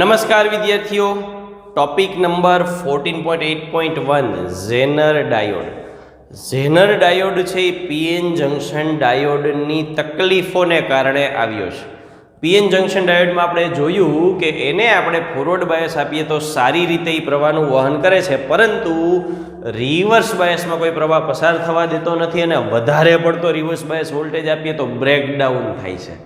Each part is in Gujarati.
નમસ્કાર વિદ્યાર્થીઓ, topic number fourteen point eight point one zener diode. Zener diode છે એ પીએન જંકશન ડાયોડની તકલીફોને કારણે આવ્યો છે. પીએન જંકશન ડાયોડમાં આપણે જોયું કે એને આપણે ફોરવર્ડ બાયસ આપીએ તો સારી રીતે એ પ્રવાહનું વહન કરે છે, પરંતુ રિવર્સ બાયસમાં કોઈ પ્રવાહ પસાર થવા દેતો નથી અને વધારે પડતો રિવર્સ બાયસ વોલ્ટેજ આપીએ તો બ્રેકડાઉન થાય છે.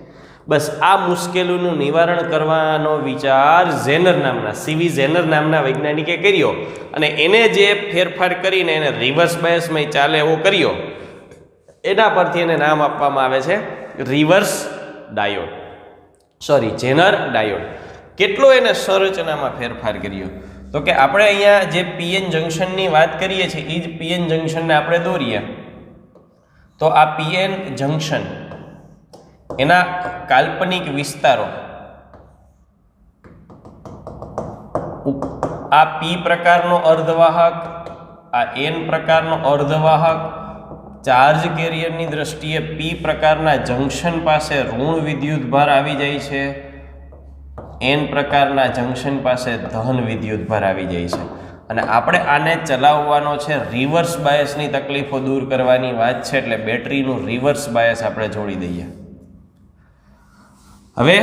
બસ આ મુશ્કેલીનું નિવારણ કરવાનો વિચાર ઝેનર નામના, સીવી ઝેનર નામના વૈજ્ઞાનિકે કર્યો અને એને જે ફેરફાર કરીને એને રિવર્સ બાયસમાં ચાલે એવો કર્યો, એના પરથી એને નામ આપવામાં આવે છે reverse diode. Sorry zener diode. કેટલો એને સંરચનામાં ફેરફાર કર્યો? તો કે આપણે અહીંયા જે પીએન જંકશનની વાત કરીએ છીએ એ જ પીએન જંકશનને આપણે દોરીએ. તો આ પીએન જંકશન એના કાલ્પનિક વિસ્તારો. આ પી પ્રકારનો અર્ધવાહક, આ એન પ્રકારનો અર્ધવાહક, ચાર્જ કેરિયરની દ્રષ્ટિએ પી પ્રકારના જંકશન પાસે ઋણ વિદ્યુત ભાર આવી જાય છે. એન પ્રકારના જંકશન પાસે ધન વિદ્યુત ભાર આવી જાય છે. અને આપણે આને ચલાવવાનો છે રિવર્સ બાયસની તકલીફો દૂર કરવાની વાત છે, એટલે બેટરીનું રિવર્સ બાયસ આપણે જોડી દઈએ. હવે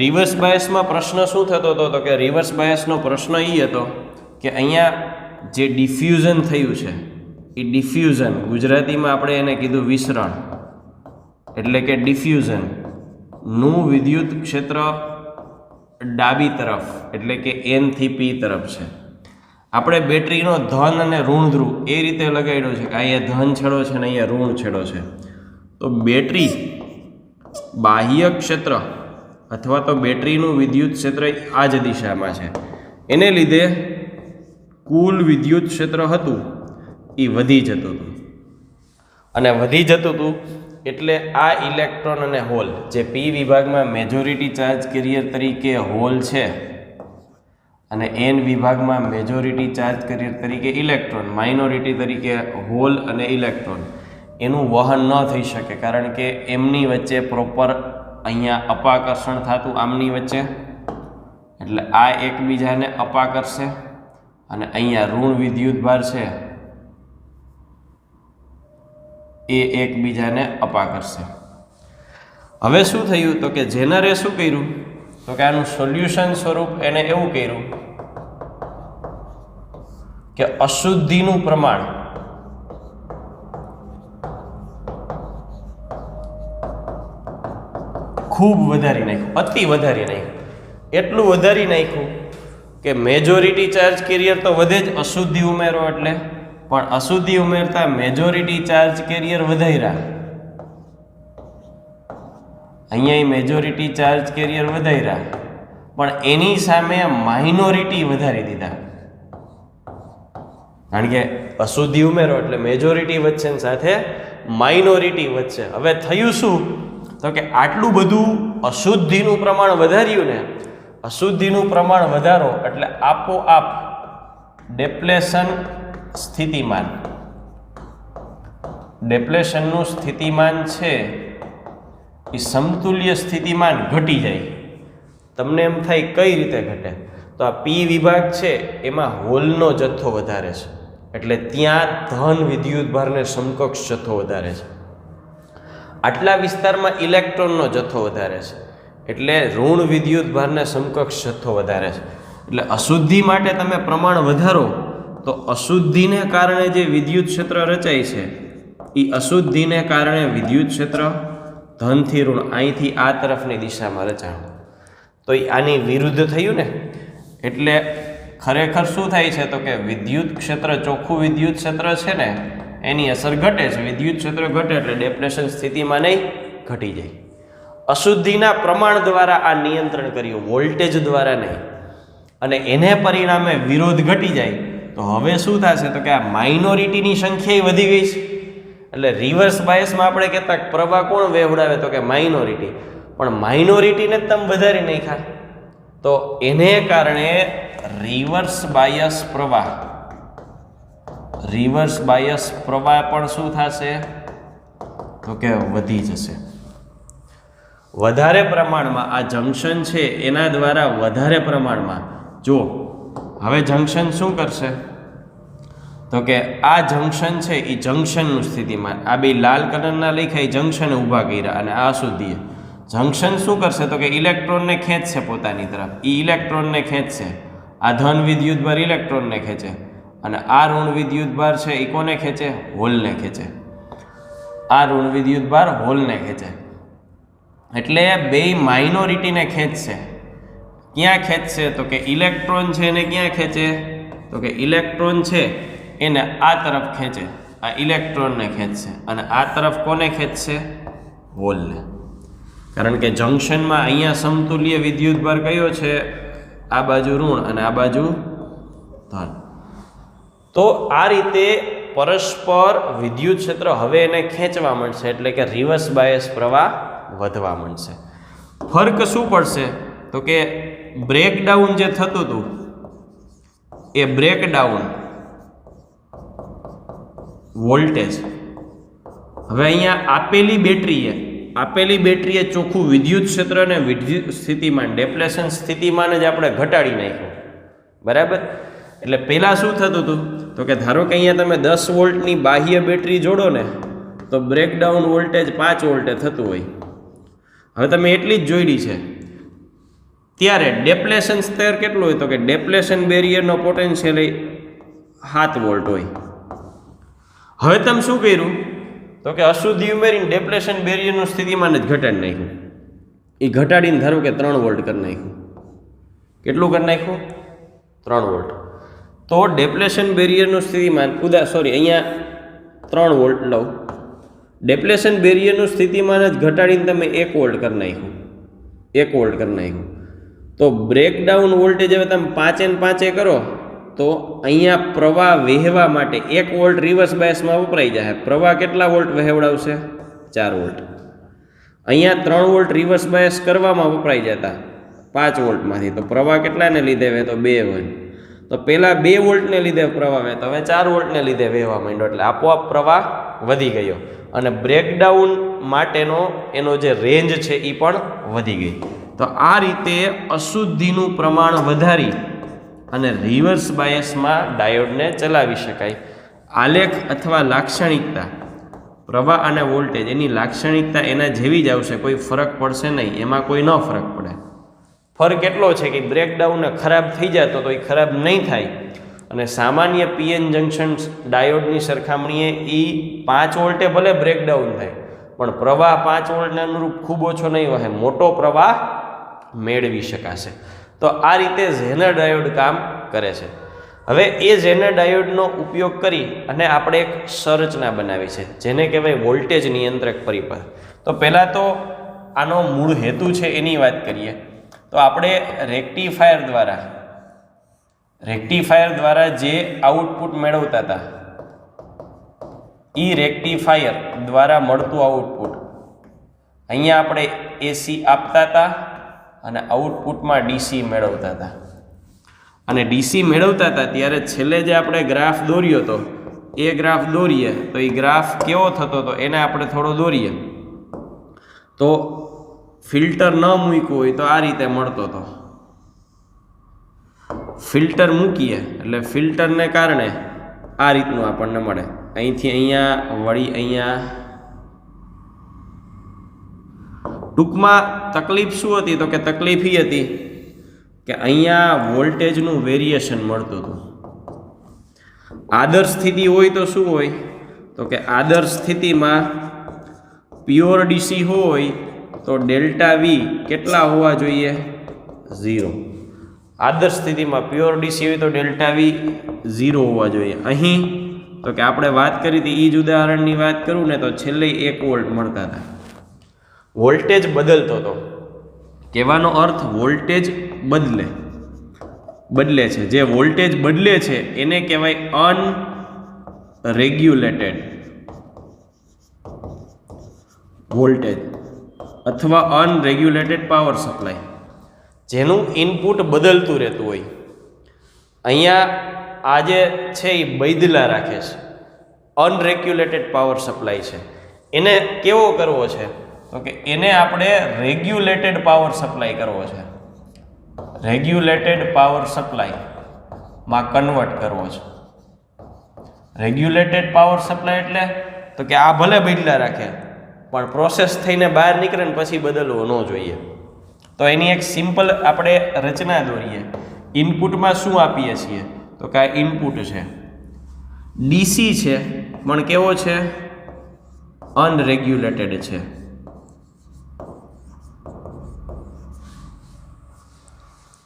રિવર્સ બાયસમાં પ્રશ્ન શું થતો હતો? તો કે રિવર્સ બાયસનો પ્રશ્ન એ હતો કે અહીંયા જે ડિફ્યુઝન થયું છે એ ડિફ્યુઝન ગુજરાતીમાં આપણે એને કીધું વિસરણ. એટલે કે ડિફ્યુઝનનું વિદ્યુત ક્ષેત્ર ડાબી તરફ, એટલે કે એનથી પી તરફ છે. આપણે બેટરીનો ધન અને ઋણ ધ્રુવ એ રીતે લગાડ્યો છે કે અહીંયા ધન છેડો છે અને અહીંયા ઋણ છેડો છે. તો બેટરી બાહ્ય ક્ષેત્ર અથવા તો બેટરીનું વિદ્યુત ક્ષેત્ર આ જ દિશામાં છે. એને લીધે કુલ વિદ્યુત ક્ષેત્ર હતું, એ વધી જતું હતું. અને વધી જતું હતું એટલે આ ઇલેક્ટ્રોન અને હોલ, જે પી વિભાગમાં મેજોરિટી ચાર્જ કેરિયર તરીકે હોલ છે, અને એન વિભાગમાં મેજોરિટી ચાર્જ કેરિયર તરીકે ઇલેક્ટ્રોન માઇનોરિટી તરીકે હોલ અને ઇલેક્ટ્રોન. એનું વહન ન થઈ શકે, કારણ કે એમની વચ્ચે પ્રોપર અહીંયા અપાકર્ષણ થતું આમની વચ્ચે. એટલે આ એકબીજાને અપાકર્ષે અને અહીંયા ઋણ વિદ્યુત ભાર છે. એ એકબીજાને અપાકર્ષે. હવે શું થયું? તો કે જેનરે શું કર્યું? તો કે આનું સોલ્યુશન સ્વરૂપ એને એવું કર્યું કે અશુદ્ધિનું પ્રમાણ ખૂબ વધારી નાખ્યું, અતિ વધારી નાખ્યું. એટલું વધારી નાખ્યું કે મેજોરિટી ચાર્જ કેરિયર તો વધે જ અશુદ્ધિ ઉમેરો એટલે, પણ અશુદ્ધિ ઉમેરતા મેજોરિટી ચાર્જ કેરિયર વધાર્યા અહીંયા મેજોરિટી ચાર્જ કેરિયર વધાર્યા પણ એની સામે માઇનોરિટી વધારી દીધા. કારણ કે અશુદ્ધિ ઉમેરો એટલે મેજોરિટી વધશે સાથે માઇનોરિટી વધશે. હવે થયું શું? તો કે આટલું બધું અશુદ્ધિનું પ્રમાણ વધાર્યું ને, અશુદ્ધિનું પ્રમાણ વધારો એટલે આપોઆપ ડેપ્લેશન સ્થિતિમાન. ડેપ્લેશનનું સ્થિતિમાન છે એ સમતુલ્ય સ્થિતિમાન ઘટી જાય. તમને એમ થાય કઈ રીતે ઘટે? તો આ પી વિભાગ છે એમાં હોલનો જથ્થો વધારે છે. એટલે ત્યાં ધન વિદ્યુત ભારને સમકક્ષ જથ્થો વધારે છે. આટલા વિસ્તારમાં ઇલેક્ટ્રોનનો જથ્થો વધારે છે. એટલે ઋણ વિદ્યુત ભારને સમકક્ષ જથ્થો વધારે છે. એટલે અશુદ્ધિ માટે તમે પ્રમાણ વધારો, તો અશુદ્ધિને કારણે જે વિદ્યુત ક્ષેત્ર રચાય છે એ અશુદ્ધિને કારણે વિદ્યુત ક્ષેત્ર ધનથી ઋણ અહીંથી આ તરફની દિશામાં રચાણ. તો એ આની વિરુદ્ધ થયું ને? એટલે ખરેખર શું થાય છે? તો કે વિદ્યુત ક્ષેત્ર ચોખ્ખું વિદ્યુત ક્ષેત્ર છે ને એની અસર ઘટે છે. વિદ્યુત ક્ષેત્ર ઘટે એટલે ડેપ્રેશન સ્થિતિમાં નહીં ઘટી જાય. અશુદ્ધિના પ્રમાણ દ્વારા આ નિયંત્રણ કર્યું વોલ્ટેજ દ્વારા નહીં. અને એને પરિણામે વિરોધ ઘટી જાય. તો હવે શું થશે? તો કે આ માઇનોરિટીની સંખ્યા વધી ગઈ છે. એટલે રિવર્સ બાયસમાં આપણે કહેતા પ્રવાહ કોણ વેવડાવે તો કે માઇનોરિટી પણ માઇનોરિટીને જ તમે વધારી નાખ્યા. તો એને કારણે રિવર્સ બાયસ પ્રવાહ રિવર્સ બાયસ પ્રવાહ પણ શું થશે? તો કે વધી જશે. વધારે પ્રમાણમાં આ જંક્શન છે એના દ્વારા વધારે પ્રમાણમાં. જો, હવે જંક્શન શું કરશે? તો કે આ જંક્શન છે એ જંક્શનનું સ્થિતિમાન આ બે લાલ કલરના લખાય એ જંક્શને ઊભા કર્યા અને આ સુધી. જંક્શન શું કરશે? તો કે ઇલેક્ટ્રોનને ખેંચશે પોતાની તરફ. એ ઇલેક્ટ્રોનને ખેંચશે. આ ધન વિદ્યુતભાર ઇલેક્ટ્રોનને ખેંચે. અને આ ઋણ વિદ્યુતભાર છે એ કોને ખેંચે? હોલને ખેંચે. આ ઋણ વિદ્યુતભાર હોલને ખેંચે. એટલે બે માઇનોરિટીને ખેંચશે. ક્યાં ખેંચશે? તો કે ઇલેક્ટ્રોન છે એને ક્યાં ખેંચે? તો કે ઇલેક્ટ્રોન છે એને આ તરફ ખેંચે. આ ઇલેક્ટ્રોનને ખેંચશે. અને આ તરફ કોને ખેંચશે? હોલને. કારણ કે જંક્શનમાં અહીંયા સમતુલ્ય વિદ્યુતભાર કયો છે? આ બાજુ ઋણ અને આ બાજુ ધન તો આ રીતે પરસ્પર વિદ્યુત ક્ષેત્ર હવે એને ખેંચવા માંડશે, એટલે કે રિવર્સ બાયસ પ્રવાહ વધવા માંડશે. ફર્ક શું પડશે? તો કે બ્રેકડાઉન જે થતું હતું, એ બ્રેકડાઉન વોલ્ટેજ હવે અહીંયા આપેલી બેટરીએ આપેલી બેટરીએ ચોખ્ખું વિદ્યુત ક્ષેત્રને વિદ્યુત સ્થિતિમાન ડેપ્લેશન સ્થિતિમાન જ આપણે ઘટાડી નાખ્યું. બરાબર? એટલે પહેલાં શું થતું હતું? તો કે ધારો કે અહીંયા તમે દસ વોલ્ટની બાહ્ય બેટરી જોડો ને, તો બ્રેકડાઉન વોલ્ટેજ પાંચ વોલ્ટે થતું હોય. હવે તમે એટલી જ જોઈડી છે. ત્યારે ડેપ્લેશન સ્તર કેટલું હોય તો કે ડેપ્લેશન બેરિયરનો પોટેન્શિયલ સાત વોલ્ટ હોય. હવે તમે શું કર્યું? તો કે અશુદ્ધિ ઉમેરીને ડેપ્લેશન બેરિયરનું સ્થિતિમાન જ ઘટાડી નાખ્યું. એ ઘટાડીને ધારો કે ત્રણ વોલ્ટ કરી નાખ્યું. કેટલું કરી નાખ્યું? ત્રણ વોલ્ટ. તો ડેપ્લેશન બેરિયરનું સ્થિતિમાન, ઉદા સોરી અહીંયા ત્રણ વોલ્ટ લઉં. ડેપ્લેશન બેરિયરનું સ્થિતિમાન જ ઘટાડીને તમે એક વોલ્ટ કરી નાખ્યું. એક વોલ્ટ કરી નાખ્યું. તો બ્રેકડાઉન વોલ્ટેજ હવે તમે પાંચે ને પાંચે કરો, તો અહીંયા પ્રવાહ વહેવા માટે એક વોલ્ટ રિવર્સ બાયસમાં વપરાઈ જાય. પ્રવાહ કેટલા વોલ્ટ વહેવડાવશે? ચાર વોલ્ટ અહીંયા ત્રણ વોલ્ટ રિવર્સ બાયસ કરવામાં વપરાઈ જતા પાંચ વોલ્ટમાંથી તો પ્રવાહ કેટલાને લીધે વહે તો બે વહે તો પહેલાં બે વોલ્ટને લીધે પ્રવાહ વહે તો હવે ચાર વોલ્ટને લીધે વહેવા માંડ્યો, એટલે આપોઆપ પ્રવાહ વધી ગયો. અને બ્રેકડાઉન માટેનો એનો જે રેન્જ છે એ પણ વધી ગઈ. તો આ રીતે અશુદ્ધિનું પ્રમાણ વધારી અને રિવર્સ બાયસમાં ડાયોડને ચલાવી શકાય. આલેખ અથવા લાક્ષણિકતા, પ્રવાહ અને વોલ્ટેજ એની લાક્ષણિકતા એના જેવી જ આવશે, કોઈ ફરક પડશે નહીં, એમાં કોઈ ન ફરક પડે. ફરક એટલો છે કે બ્રેકડાઉન ખરાબ થઈ જતો તો એ ખરાબ નહીં થાય. અને સામાન્ય પીએન જંકશન ડાયોડની સરખામણીએ એ પાંચ વોલ્ટે ભલે બ્રેકડાઉન થાય, પણ પ્રવાહ પાંચ વોલ્ટને અનુરૂપ ખૂબ ઓછો નહીં હોય મોટો પ્રવાહ મેળવી શકાશે. તો આ રીતે ઝેનર ડાયોડ કામ કરે છે. હવે એ ઝેનર ડાયોડનો ઉપયોગ કરી અને આપણે એક સંરચના બનાવી છે, જેને કહેવાય વોલ્ટેજ નિયંત્રક પરિપથ. તો પહેલાં તો આનો મૂળ હેતુ છે એની વાત કરીએ. તો આપણે રેક્ટિફાયર દ્વારા રેક્ટિફાયર દ્વારા જે આઉટપુટ મેળવતા હતા, ઈ રેક્ટિફાયર દ્વારા મળતું આઉટપુટ અહીંયા આપણે એસી આપતા હતા અને આઉટપુટમાં ડીસી મેળવતા હતા. અને ડીસી મેળવતા હતા ત્યારે છેલ્લે જે આપણે ગ્રાફ દોર્યો હતો, એ ગ્રાફ દોરીએ તો એ ગ્રાફ કેવો થતો હતો એને આપણે થોડો દોરીએ. તો ફિલ્ટર ન મૂક્યું હોય તો આ રીતે મળતો હતો ફિલ્ટર મૂકીએ એટલે ફિલ્ટરને કારણે આ રીતનું આપણને મળે. અહીંથી અહીંયા, વળી અહીંયા. ટૂંકમાં તકલીફ શું હતી? તો કે તકલીફ એ હતી કે અહીંયા વોલ્ટેજનું વેરિએશન મળતું હતું. આદર્શ સ્થિતિ હોય તો શું હોય? તો કે આદર્શ સ્થિતિમાં પ્યોર ડીસી હોય તો ડેલ્ટા વી કેટલા હોવા જોઈએ? ઝીરો. આદર્શ સ્થિતિમાં પ્યોર ડીસી હોય તો ડેલ્ટા વી ઝીરો હોવા જોઈએ. અહીં તો કે આપણે વાત કરી હતી એ જ ઉદાહરણની વાત કરું ને તો છેલ્લે એક વોલ્ટ મળતા હતા. વોલ્ટેજ બદલતો હતો. કહેવાનો અર્થ વોલ્ટેજ બદલે. બદલે છે. જે વોલ્ટેજ બદલે છે એને કહેવાય અનરેગ્યુલેટેડ. વોલ્ટેજ. અથવા અનરેગ્યુલેટેડ પાવર સપ્લાય જેનું ઇનપુટ બદલતું રહેતું હોય. અહીંયા આ જે છે એ બૈદલા રાખે છે. અનરેગ્યુલેટેડ પાવર સપ્લાય છે. એને કેવો કરવો છે? તો કે એને આપણે રેગ્યુલેટેડ પાવર સપ્લાય કરવો છે. રેગ્યુલેટેડ પાવર સપ્લાયમાં કન્વર્ટ કરવો છે. રેગ્યુલેટેડ પાવર સપ્લાય એટલે તો કે આ ભલે બદલા રાખે પણ પ્રોસેસ થઈને બહાર નીકળે ને પછી બદલવો ન જોઈએ. તો એની એક સિમ્પલ આપણે રચના દોરીએ. ઇનપુટમાં શું આપીએ છીએ? તો કે ઇનપુટ છે. ડીસી છે, પણ કેવો છે? અનરેગ્યુલેટેડ છે.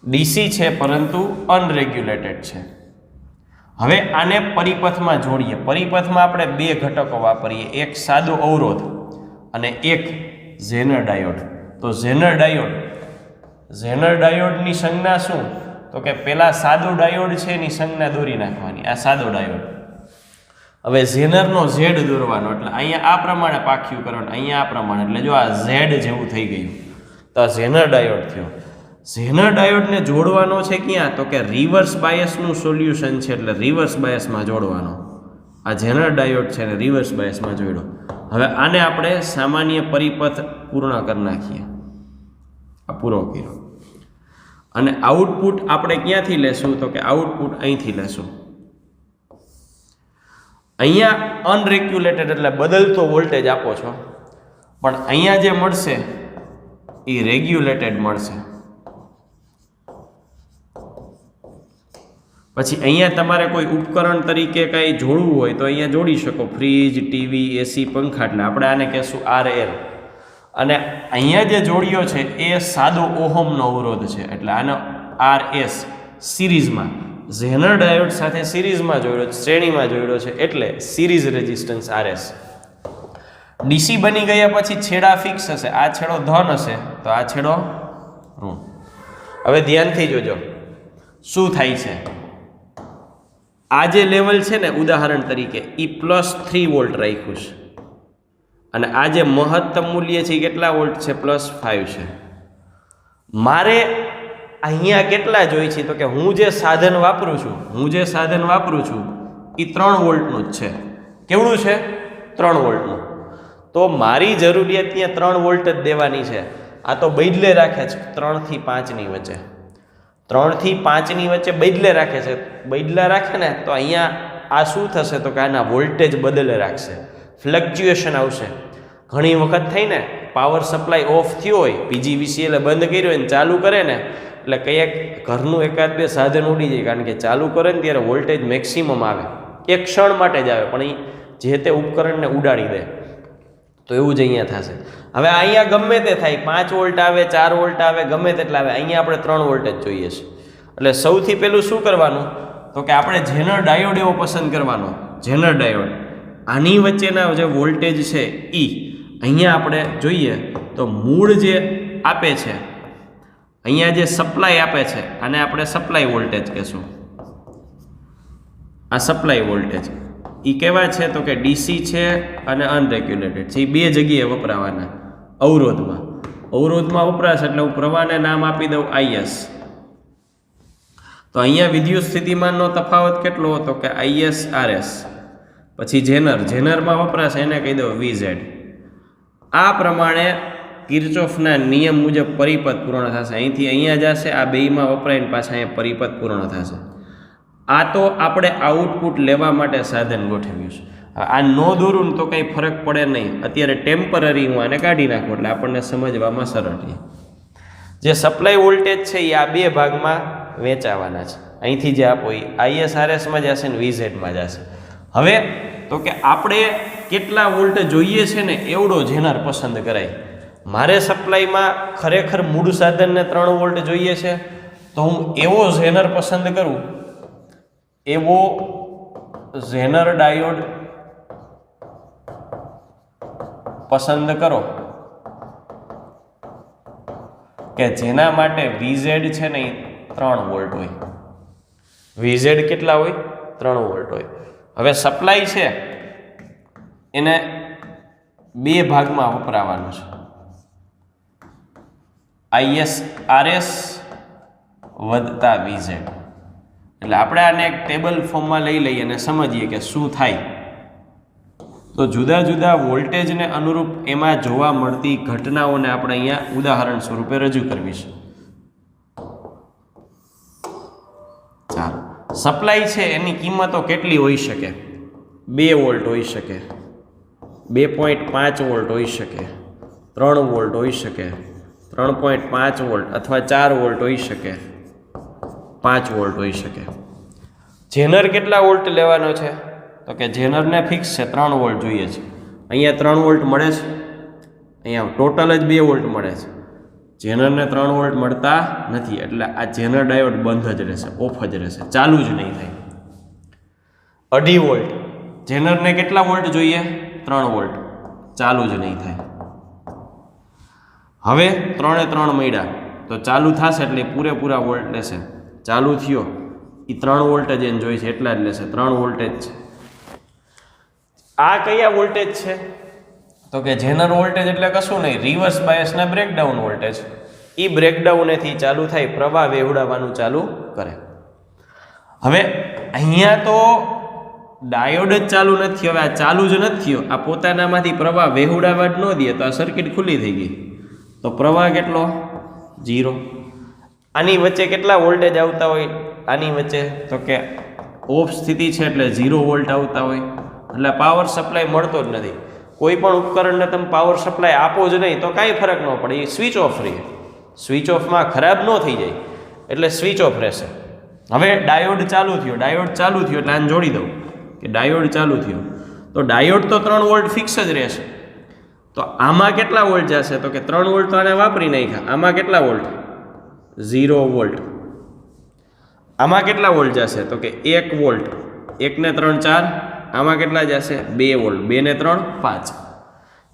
ડીસી છે, પરંતુ અનરેગ્યુલેટેડ છે. હવે આને પરિપથમાં જોડીએ. પરિપથમાં આપણે બે ઘટકો વાપરીએ. એક સાદો અવરોધ. અને એક ઝેનર ડાયોડ. તો ઝેનર ડાયોડ, ઝેનર ડાયોડની સંજ્ઞા શું? તો કે પહેલાં સાદો ડાયોડ છે એની સંજ્ઞા દોરી નાખવાની. આ સાદો ડાયોડ. હવે ઝેનરનો ઝેડ દોરવાનો, એટલે અહીંયા આ પ્રમાણે પાખ્યું કરવાનું, અહીંયા આ પ્રમાણે. એટલે જો આ ઝેડ જેવું થઈ ગયું, તો આ ઝેનર ડાયોડ થયો. ઝેનર ડાયોડને જોડવાનો છે ક્યાં? તો કે રિવર્સ બાયસનું સોલ્યુશન છે, એટલે રિવર્સ બાયસમાં જોડવાનો. આ જેનર ડાયોડ છે ને રિવર્સ બાયસમાં જોડ્યો હવે આને આપણે સામાન્ય પરિપથ પૂર્ણ કરી નાખીએ. આ પૂરો કર્યો. અને આઉટપુટ આપણે ક્યાંથી લેશું? તો કે આઉટપુટ અહીંથી લેશું. અહીંયા અનરેગ્યુલેટેડ એટલે બદલતો વોલ્ટેજ આપો છો. પણ અહીંયા જે મળશે, એ રેગ્યુલેટેડ મળશે. પછી અહીંયા તમારે કોઈ ઉપકરણ તરીકે કંઈ જોડવું હોય તો અહીંયા જોડી શકો. ફ્રીજ, ટીવી, એસી, પંખા. એટલે આપણે આને કહેશું આર એલ અને અહીંયા જે જોડીઓ છે એ સાદો ઓહમનો અવરોધ છે. એટલે આનો આર એસ સિરીઝમાં. ઝેનર ડાયોડ સાથે સિરીઝમાં જોડ્યો શ્રેણીમાં જોડ્યો છે. એટલે સિરીઝ રેઝિસ્ટન્સ આરએસ. ડીસી બની ગયા પછી છેડા ફિક્સ હશે. આ છેડો ધન હશે. તો આ છેડો ઋણ. હવે ધ્યાનથી જોજો. શું થાય છે? આ જે લેવલ છે ને ઉદાહરણ તરીકે એ પ્લસ થ્રી વોલ્ટ રાખ્યું છે. અને આ જે મહત્તમ મૂલ્ય છે એ કેટલા વોલ્ટ છે? પ્લસ ફાઇવ છે. મારે અહીંયા કેટલા જોઈએ છે? તો કે હું જે સાધન વાપરું છું, હું જે સાધન વાપરું છું એ ત્રણ વોલ્ટનું જ છે. કેવડું છે? ત્રણ વોલ્ટનું તો મારી જરૂરિયાત ત્યાં ત્રણ વોલ્ટ જ દેવાની છે. આ તો બદલે રાખે છે ત્રણથી પાંચની વચ્ચે. ત્રણથી પાંચની વચ્ચે બદલે રાખે છે. બદલા રાખે ને તો અહીંયા આ શું થશે? તો કે આના વોલ્ટેજ બદલે રાખશે. ફ્લક્ચ્યુએશન આવશે. ઘણી વખત થઈ ને પાવર સપ્લાય ઓફ થયો હોય પીજીવીસીએલે બંધ કર્યો હોય ને ચાલુ કરે ને, એટલે કંઈક ઘરનું એકાદ બે સાધન ઉડી જાય, કારણ કે ચાલુ કરે ને ત્યારે વોલ્ટેજ મેક્સિમમ આવે. એક ક્ષણ માટે જ આવે, પણ એ જે તે ઉપકરણને ઉડાડી દે. તો એવું જ અહીંયા થશે. હવે અહીંયા ગમે તે થાય, પાંચ વોલ્ટ આવે, ચાર વોલ્ટ આવે, ગમે તેટલા આવે, અહીંયા આપણે ત્રણ વોલ્ટ જ જોઈએ છે એટલે સૌથી પહેલું શું કરવાનું? તો કે આપણે જેનર ડાયોડ એવો પસંદ કરવાનો. Zener diode. આની વચ્ચેના જે વોલ્ટેજ છે એ અહીંયા આપણે જોઈએ તો મૂળ જે આપે છે, અહીંયા જે સપ્લાય આપે છે, આને આપણે સપ્લાય વોલ્ટેજ કહેશું. આ સપ્લાય વોલ્ટેજ. એ કેવા છે તો કે ડીસી છે અને અનરેગ્યુલેટેડ છે. એ બે જગ્યાએ વપરાવાના અવરોધમાં. અવરોધમાં વપરાશે એટલે હું પ્રવાહને નામ આપી દઉં આઈએસ તો અહીંયા વિદ્યુત સ્થિતિમાનનો તફાવત કેટલો હતો કે આઈએસ આરએસ પછી જેનર જેનરમાં વપરાશે એને કહી દઉં વીઝેડ આ પ્રમાણે કિર્ચોફના નિયમ મુજબ પરિપથ પૂર્ણ થશે. અહીંથી અહીંયા જશે, આ બેયમાં વપરાઈને પાછા અહીંયા પરિપથ પૂર્ણ થશે. આ તો આપણે આઉટપુટ લેવા માટે સાધન ગોઠવ્યું છે. આ નો દોરું તો કંઈ ફરક પડે નહીં. અત્યારે ટેમ્પરરી હું આને કાઢી નાખું એટલે આપણને સમજવામાં સરળ રહે. જે સપ્લાય વોલ્ટેજ છે એ આ બે ભાગમાં વેચાવાના છે. અહીંથી જે આપો એ આઈએસઆરએસમાં જશે ને વીઝેડમાં જશે. હવે તો કે આપણે કેટલા વોલ્ટ જોઈએ છે ને એવડો જેનર પસંદ કરાય. મારે સપ્લાયમાં ખરેખર મૂળ સાધનને ત્રણ વોલ્ટ જોઈએ છે. તો હું એવો ઝેનર પસંદ કરું એવો ઝેનર ડાયોડ પસંદ કરો કે જેના માટે વીઝેડ છે ને ત્રણ વોલ્ટ હોય. વીઝેડ કેટલા હોય? ત્રણ વોલ્ટ હોય. હવે સપ્લાય છે. એને બે ભાગમાં વપરાવાનું છે. આઈએસ આરએસ વધતા વીઝેડ એટલે આપણે આને એક ટેબલ ફોર્મમાં લઈ લઈએ અને સમજીએ કે શું થાય. તો જુદા જુદા વોલ્ટેજને અનુરૂપ એમાં જોવા મળતી ઘટનાઓને આપણે અહીંયા ઉદાહરણ સ્વરૂપે રજૂ કરવી છે. ચાલો. સપ્લાય છે એની કિંમતો કેટલી હોઈ શકે? બે વોલ્ટ હોઈ શકે. બે પોઈન્ટ પાંચ વોલ્ટ હોઈ શકે. ત્રણ વોલ્ટ હોઈ શકે. ત્રણ પોઈન્ટ પાંચ વોલ્ટ અથવા ચાર વોલ્ટ હોઈ શકે. પાંચ વોલ્ટ હોઈ શકે. જેનર કેટલા વોલ્ટ લેવાનો છે? તો કે જેનરને ફિક્સ છે, ત્રણ વોલ્ટ જોઈએ છે. અહીંયા ત્રણ વોલ્ટ મળે છે. અહીંયા ટોટલ જ બે વોલ્ટ મળે છે. જેનરને ત્રણ વોલ્ટ મળતા નથી, એટલે આ જેનર ડાયોડ બંધ જ રહેશે ઓફ જ રહેશે, ચાલુ જ નહીં થાય. અઢી વોલ્ટ. જેનરને કેટલા વોલ્ટ જોઈએ? ત્રણ વોલ્ટ. ચાલુ જ નહીં થાય. હવે ત્રણે ત્રણ મળ્યા. તો ચાલુ થશે એટલે પૂરેપૂરા વોલ્ટ લેશે. ચાલુ થયો. એ ત્રણ વોલ્ટેજ એને જોઈ છે એટલા જ લેશે. ત્રણ વોલ્ટેજ છે. આ કયા વોલ્ટેજ છે? તો કે જેનર વોલ્ટેજ એટલે કશું નહીં રિવર્સ બાયસના બ્રેકડાઉન વોલ્ટેજ એ બ્રેકડાઉનેથી ચાલુ થાય પ્રવાહ વેવડાવવાનું ચાલુ કરે. હવે અહીંયા તો ડાયોડ જ ચાલુ નથી હવે આ ચાલુ જ નથી થયો. આ પોતાનામાંથી પ્રવાહ વેહુડાવા જ ન દે તો આ સર્કિટ ખુલ્લી થઈ ગઈ. તો પ્રવાહ કેટલો? જીરો આની વચ્ચે કેટલા વોલ્ટેજ આવતા હોય? આની વચ્ચે? તો કે ઓફ સ્થિતિ છે એટલે ઝીરો વોલ્ટ આવતા હોય. એટલે પાવર સપ્લાય મળતો જ નથી. કોઈ પણ ઉપકરણને તમે પાવર સપ્લાય આપો જ નહીં, તો કાંઈ ફરક ન પડે. એ સ્વિચ ઓફ રહે. સ્વિચ ઓફમાં ખરાબ ન થઈ જાય. એટલે સ્વિચ ઓફ રહેશે. હવે ડાયોડ ચાલુ થયો. ડાયોડ ચાલુ થયો એટલે આને જોડી દઉં કે ડાયોડ ચાલુ થયો. તો ડાયોડ તો ત્રણ વોલ્ટ ફિક્સ જ રહેશે. તો આમાં કેટલા વોલ્ટ જશે? તો કે ત્રણ વોલ્ટ તો આને વાપરી નાખ્યા. આમાં કેટલા વોલ્ટ ઝીરો વોલ્ટ. આમાં કેટલા વોલ્ટ જશે? તો કે એક વોલ્ટ. એકને ત્રણ ચાર, આમાં કેટલા જશે? બે વોલ્ટ. બે ને ત્રણ, પાંચ.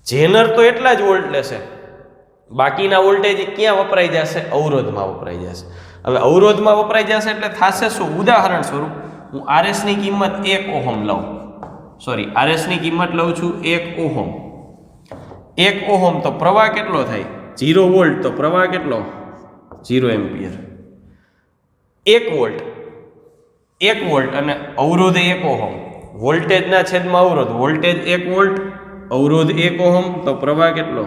જેનર તો એટલા જ વોલ્ટ લેશે. બાકીના વોલ્ટેજ ક્યાં વપરાઈ જશે? અવરોધમાં વપરાઈ જશે. હવે અવરોધમાં વપરાઈ જશે એટલે થશે શું? ઉદાહરણ સ્વરૂપ, હું આરએસની કિંમત એક ઓહમ લઉં. સોરી આરએસની કિંમત લઉં છું એક ઓહમ. એક ઓહમ તો પ્રવાહ કેટલો થાય? Zero volt. તો પ્રવાહ કેટલો? જીરો એમ્પિયર એક વોલ્ટ એક વોલ્ટ અને અવરોધ એક ઓહમ. વોલ્ટેજના છેદમાં અવરોધ. વોલ્ટેજ એક વોલ્ટ અવરોધ એક ઓહમ. તો પ્રવાહ કેટલો?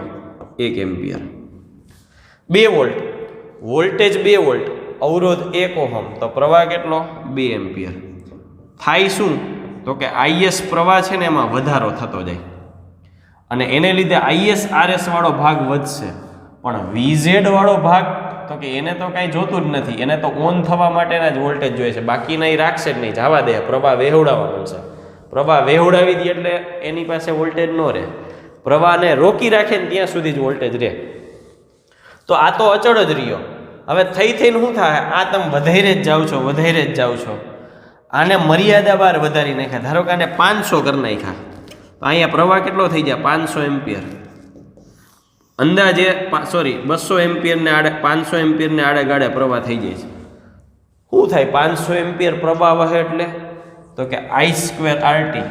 એક એમ્પિયર. બે વોલ્ટ વોલ્ટેજ બે વોલ્ટ અવરોધ એક ઓહમ. તો પ્રવાહ કેટલો? બે એમ્પિયર. થાય શું? તો કે આઈએસ પ્રવાહ છે ને એમાં વધારો થતો જાય. અને એને લીધે આઈએસ આરએસ વાળો ભાગ વધશે. પણ વીઝેડ વાળો ભાગ તો કે એને તો કાંઈ જોતું જ નથી. એને તો ઓન થવા માટેના જ વોલ્ટેજ જોઈએ છે. બાકીના એ રાખશે જ નહીં. જવા દે. પ્રવાહ વેહવડાવવાનો મળશે પ્રવાહ વહેવડાવી દે એટલે એની પાસે વોલ્ટેજ ન રહે. પ્રવાહને રોકી રાખે ને ત્યાં સુધી જ વોલ્ટેજ રહે. તો આ તો અચળ જ રહ્યો. હવે થઈ થઈને શું થાય? આ તમે વધારે જ જાઓ છો, વધારે જ જાઓ છો. આને મર્યાદા બાર વધારી નાખ્યા. ધારો કે આને પાંચસો કરી નાખ્યા. તો અહીંયા પ્રવાહ કેટલો થઈ જાય? પાંચસો એમ્પિયર. અંદાજે સોરી બસો એમ્પિયરને આડે, પાંચસો એમ્પિયરને આડે ગાડે પ્રવાહ થઈ જાય છે. શું થાય? પાંચસો એમ્પિયર પ્રવાહ વહે એટલે? તો કે આઈ સ્ક્વેર આરટી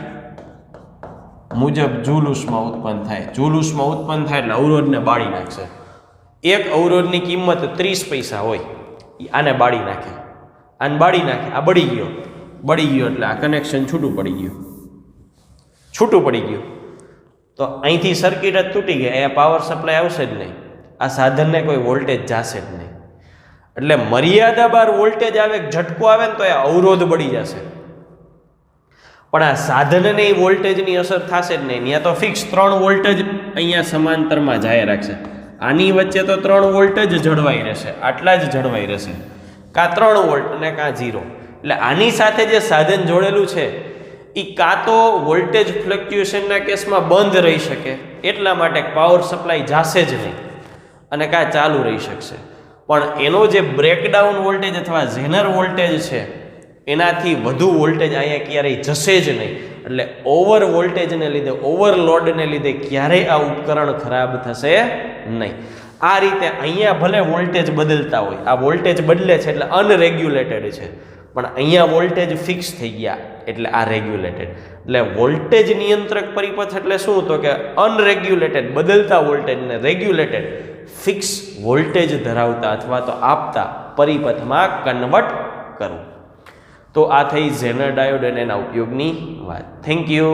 મુજબ જૂલ ઉષ્મા ઉત્પન્ન થાય. જૂલ ઉષ્મા ઉત્પન્ન થાય એટલે અવરોધને બાળી નાખશે. એક અવરોધની કિંમત ત્રીસ પૈસા હોય. એ આને બાળી નાખે. આને બાળી નાખે. આ બળી ગયો. બળી ગયો એટલે આ કનેક્શન છૂટું પડી ગયું. છૂટું પડી ગયું. તો અહીંથી સર્કિટ જ તૂટી ગઈ, અહીંયા પાવર સપ્લાય આવશે જ નહીં. આ સાધનને કોઈ વોલ્ટેજ જશે જ નહીં. એટલે મર્યાદા બાર વોલ્ટેજ આવે ઝટકો આવે ને તો એ અવરોધ બળી જશે. પણ આ સાધનને એ વોલ્ટેજની અસર થશે જ નહીં. ત્યાં તો ફિક્સ ત્રણ વોલ્ટેજ અહીંયા સમાંતરમાં જાય રાખશે. આની વચ્ચે તો ત્રણ વોલ્ટેજ જળવાઈ રહેશે, આટલા જ જળવાઈ રહેશે. કાં ત્રણ વોલ્ટ અને કાં ઝીરો એટલે આની સાથે જે સાધન જોડેલું છે એ કાં તો વોલ્ટેજ ફ્લક્ચ્યુએશનના કેસમાં બંધ રહી શકે, એટલા માટે પાવર સપ્લાય જાશે જ નહીં અને કાં ચાલુ રહી શકશે. પણ એનો જે બ્રેકડાઉન વોલ્ટેજ અથવા ઝેનર વોલ્ટેજ છે, એનાથી વધુ વોલ્ટેજ અહીંયા ક્યારેય જશે જ નહીં. એટલે ઓવર વોલ્ટેજને લીધે ઓવરલોડને લીધે ક્યારેય આ ઉપકરણ ખરાબ થશે નહીં. આ રીતે અહીંયા ભલે વોલ્ટેજ બદલતા હોય, આ વોલ્ટેજ બદલે છે એટલે અનરેગ્યુલેટેડ છે. પણ અહીંયા વોલ્ટેજ ફિક્સ થઈ ગયા. એટલે આ રેગ્યુલેટેડ એટલે વોલ્ટેજ નિયંત્રક પરિપથ એટલે શું? તો કે અનરેગ્યુલેટેડ બદલતા વોલ્ટેજને રેગ્યુલેટેડ ફિક્સ વોલ્ટેજ ધરાવતા અથવા તો આપતા પરિપથમાં કન્વર્ટ કરવું તો આ થઈ ઝેનર ડાયોડ અને એના ઉપયોગની વાત. Thank you